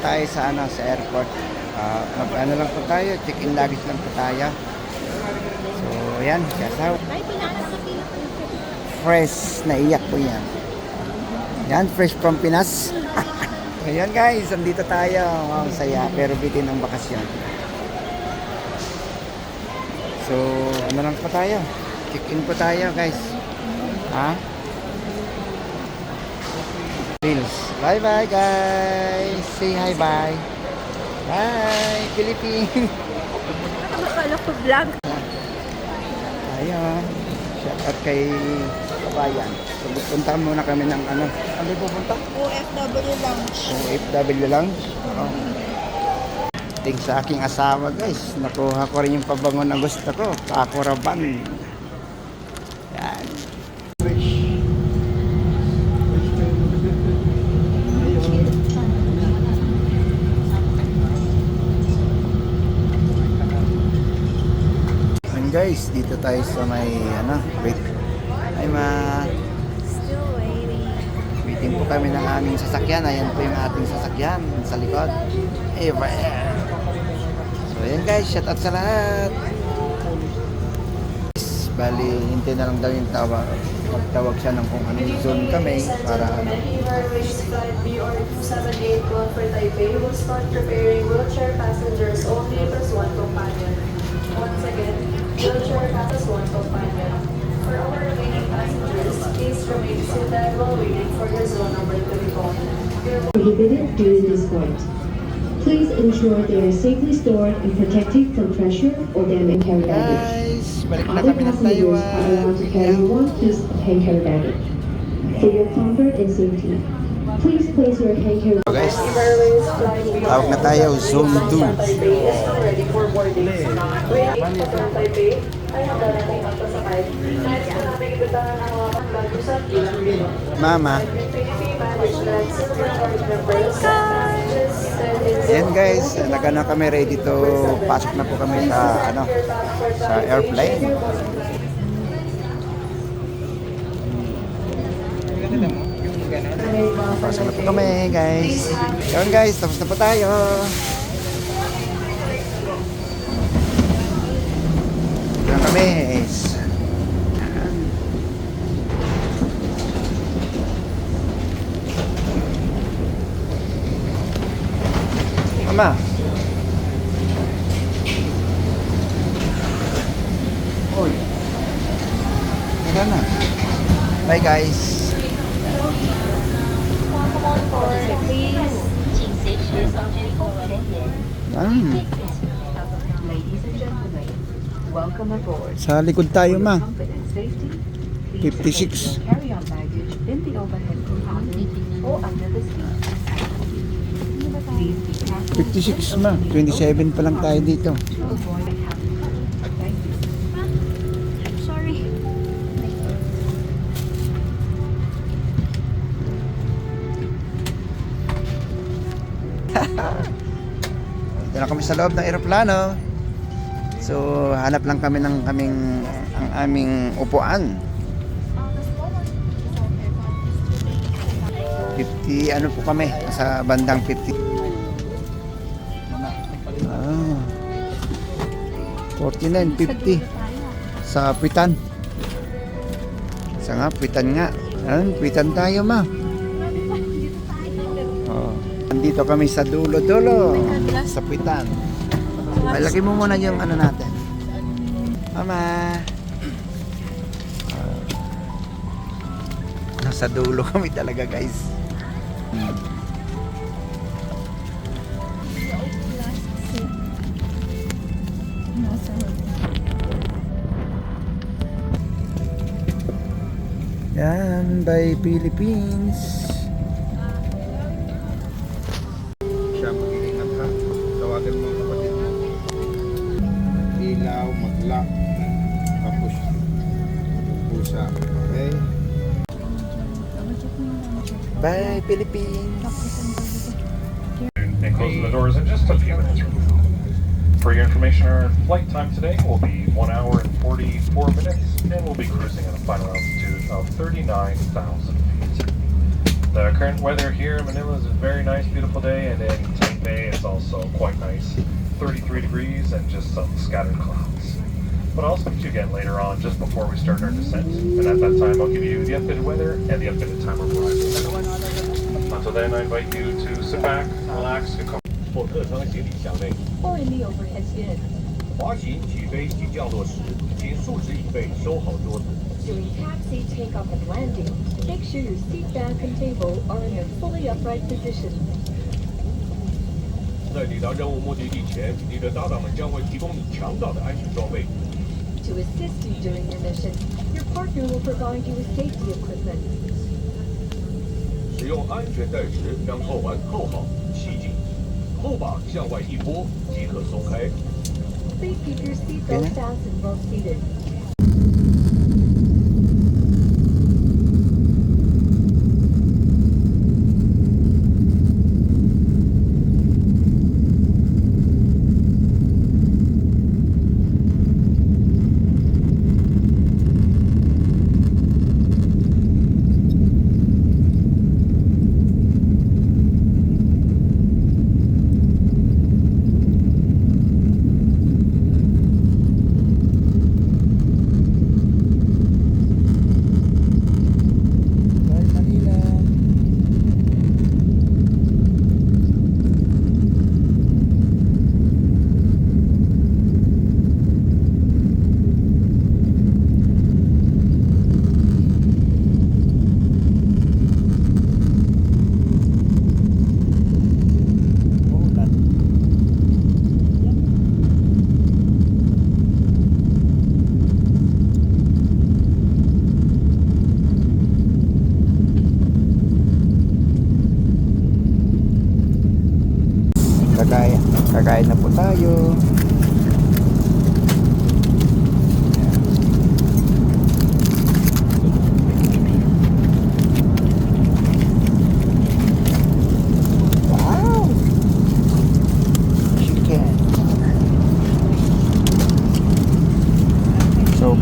tayo sa ano sa airport. Ah, mag ano lang po tayo, check-in luggage lang po tayo. So, ayan, yung Fresh, naiyak po yan. Yan, fresh from Pinas. Ayan guys, andito tayo. Ang saya, pero bitin ang bakasyon. So, ano lang pa tayo? Check-in po tayo guys. Ha? Reels. Bye-bye guys. Say hi bye. Bye, Philippines. Nakakala ko vlog. Tayo. Shout out kay Kabayan. So, punta muna kami ng ano. Ano pupunta? OFW Lounge. OFW lang. Oh. Thanks sa aking asawa guys. Nakuha ko rin yung pabango na gusto ko. Kakuraban. Guys, dito tayo sa may ano, wait. Ay ma, Still waiting. Waiting po kami ng aming sasakyan. Ayan po yung ating sasakyan sa likod. Eva Air. So ayan guys, shout out sa lahat. Bali, hintay na lang daw yung tawag. Magtawag siya ng kung anong zone kami para ano. Airways Flight BR2781 for Taipei will start preparing wheelchair passengers only plus one companion. Once again, wheelchair passes one companion. For our remaining passengers, please remain seated while waiting for your zone number to be called. Your prohibited during this point. Please ensure they are safely stored and protected from pressure or damage carry baggage. Guys, balik na Other kami ng passengers are allowed to carry one piece of hand carry baggage. For your comfort and safety, please place your hand carry So guys, Tawag na tayo, Zone BR2781 two. Taipei is now ready for boarding. Waiting for Taipei ay hanggang ang pasakay. Nais ko namin ibutahan ang mga bago sa bilang dito. Mama. Ayan guys, nagana kami ready to pasok na po kami sa ano sa airplane. Pasok na po kami guys. Yun guys, tapos na po tayo. Ito na kami guys. Mama. Oy. Tara na. Bye guys. The seat. Please be careful 56 ma. 27 pa lang tayo dito. Dito na kami sa loob ng eroplano. So, hanap lang kami ng kaming ang aming upuan. 50 ano po kami sa bandang 50. Ah. 49, 50 sa Pitan. Sa nga, Pitan nga. Ayan, Pitan tayo ma. Oh. Nandito kami sa dulo-dulo sa Pitan. Malaki mo muna yung ano natin. Mama. Ah. nasa dulo kami talaga guys. Hmm. Yan, by Philippines. Bye, Philippines! and closing the doors in just a few minutes. For your information, our flight time today will be 1 hour and 44 minutes, and we'll be cruising at a final altitude of 39,000 feet. The current weather here in Manila is a very nice, beautiful day, and in Taipei it's also quite nice. 33 degrees and just some scattered clouds But I'll speak to you again later on, just before we start our descent. And at that time, I'll give you the updated weather and the updated time of arrival. Until then, I invite you to sit back, relax, get comfortable. 或客舱行李箱内。 or in the overhead bin. 滑行起飞及降落时，请竖直椅背，收好桌子。 During taxi, takeoff, and landing, make sure your seat back and table are in their fully upright position. 在抵达任务目的地前，你的搭档们将会提供你强大的安全装备。 To assist you during your mission, your partner will provide you with safety equipment. 使用安全带时，将扣环扣好，系紧，后把向外一拨即可松开。 Please keep your seatbelt Okay. fastened while seated.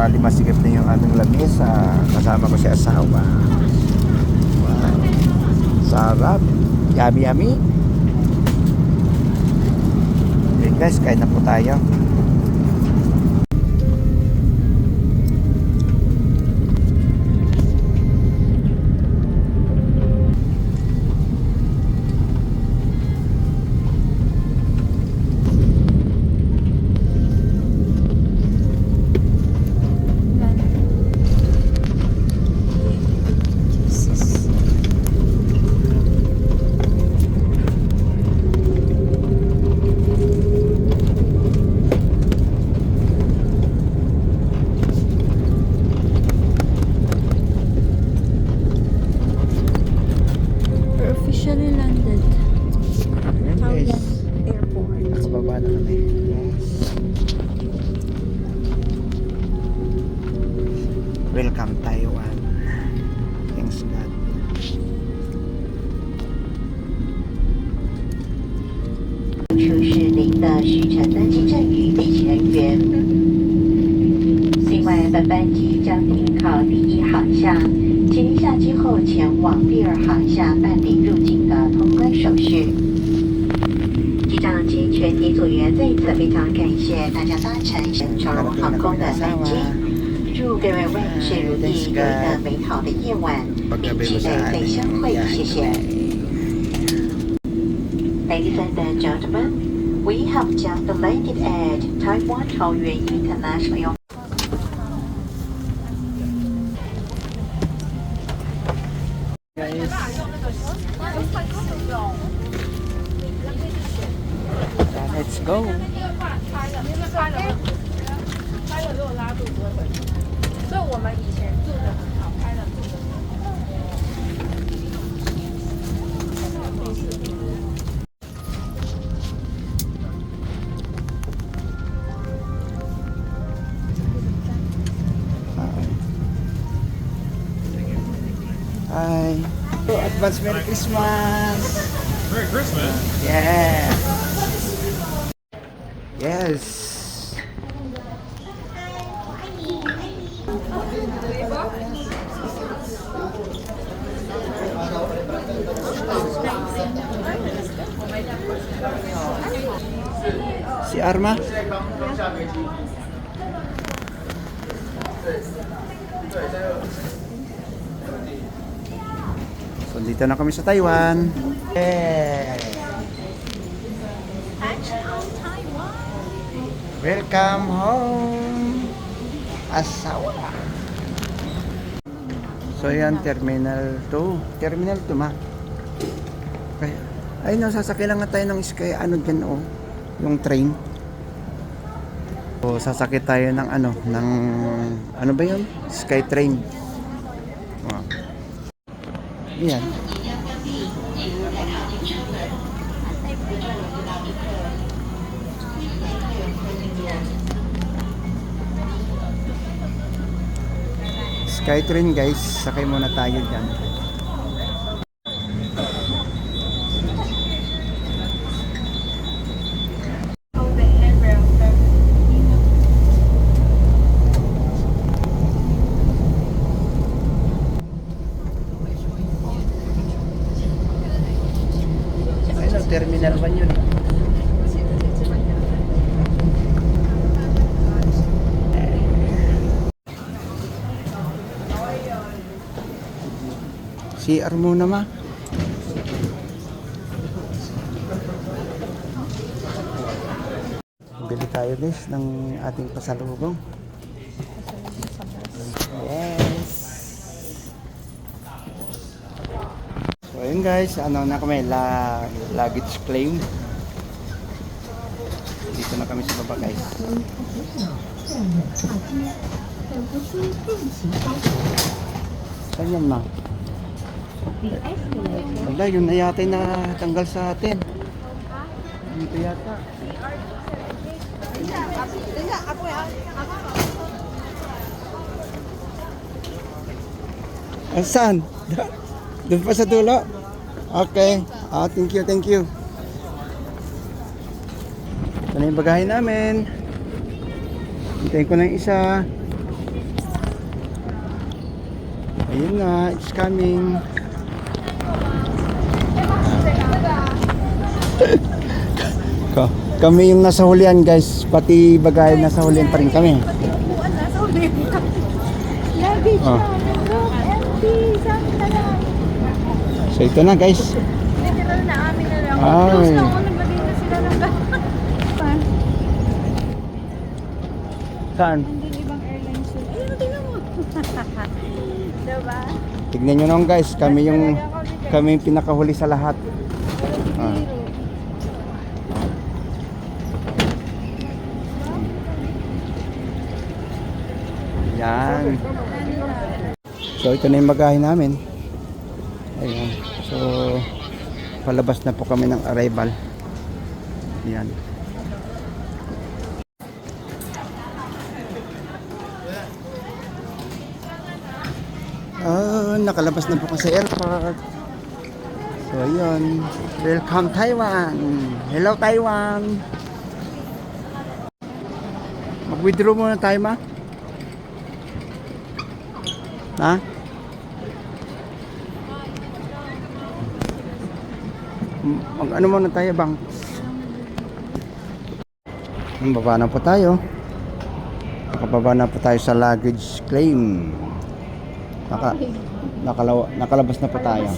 Bali masigip na yung aming lamesa. Kasama ko si asawa. Wow. Sarap. Yummy, yummy. Yun guys, kain na po tayo. 本班机将停靠第一航向，请下机后前往第二航向办理入境的通关手续。机长及全体组员再次非常感谢大家搭乘神龙航空的班机，祝各位万事如意，有一个美好的夜晚，并期待再相会，谢谢。Ladies and gentlemen, we have just landed at Taiwan Taoyuan International. Go. Hi. So, advance Merry Christmas. Merry Christmas! Yeah. Yes! Si Arma? So, dito na kami sa Taiwan. Yeah! Welcome home. Asawa. So, yan, Terminal 2. Terminal 2, ma. Okay. Ay, nasasakay lang tayo ng Sky, ano dyan, oh. Yung train. So, sasakay tayo ng ano, ng, ano ba yun? Sky train. Oh. Yan. Skytrain guys, sakay muna tayo dyan. Ayun ang terminal 1 yun. CR muna ma. Bili tayo guys ng ating pasalubong. Yes. So ayun guys, ano na kami, la luggage claim. Dito na kami sa baba guys. Saan yan ma? Wala, yun na yata yung natanggal sa atin. Dito yata. Ah, saan? Doon pa sa dulo? Okay. Ah, thank you, thank you. Ito na yung bagahe namin. Hintayin ko na yung isa. Ayun na, it's coming. Ka- kami yung nasa hulihan guys, pati bagahe nasa hulihan pa rin kami. Oh. So ito na guys. Literal na amin na lang. Ay. Saan? Mo. diba? Tignan nyo naman guys, kami yung kami yung pinakahuli sa lahat. Yan. So ito na yung bagahe namin. Ayan. So palabas na po kami ng arrival. Yan. Ah, nakalabas na po kasi airport. So, ayun. Welcome Taiwan. Hello Taiwan. Mag-withdraw muna tayo, ma. Ha? Mag ano muna tayo, bang? Baba na po tayo. Nakababa na po tayo sa luggage claim. Naka, nakalaw, nakalabas na po tayo.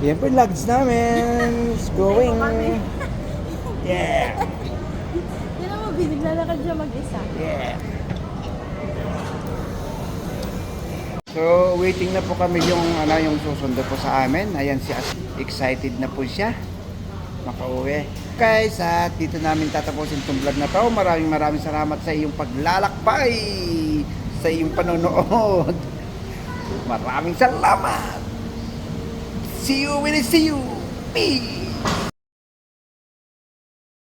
Yan po yung luggage namin. It's going. Yeah. Tingnan mo, biniglalakad siya mag-isa. Yeah. So, waiting na po kami yung ano yung susundo po sa amin. Ayan si excited na po siya. Makauwi. Guys, at dito namin tatapusin itong vlog na to. Maraming maraming salamat sa iyong paglalakbay. Sa iyong panonood. Maraming salamat. See you when I see you. Peace.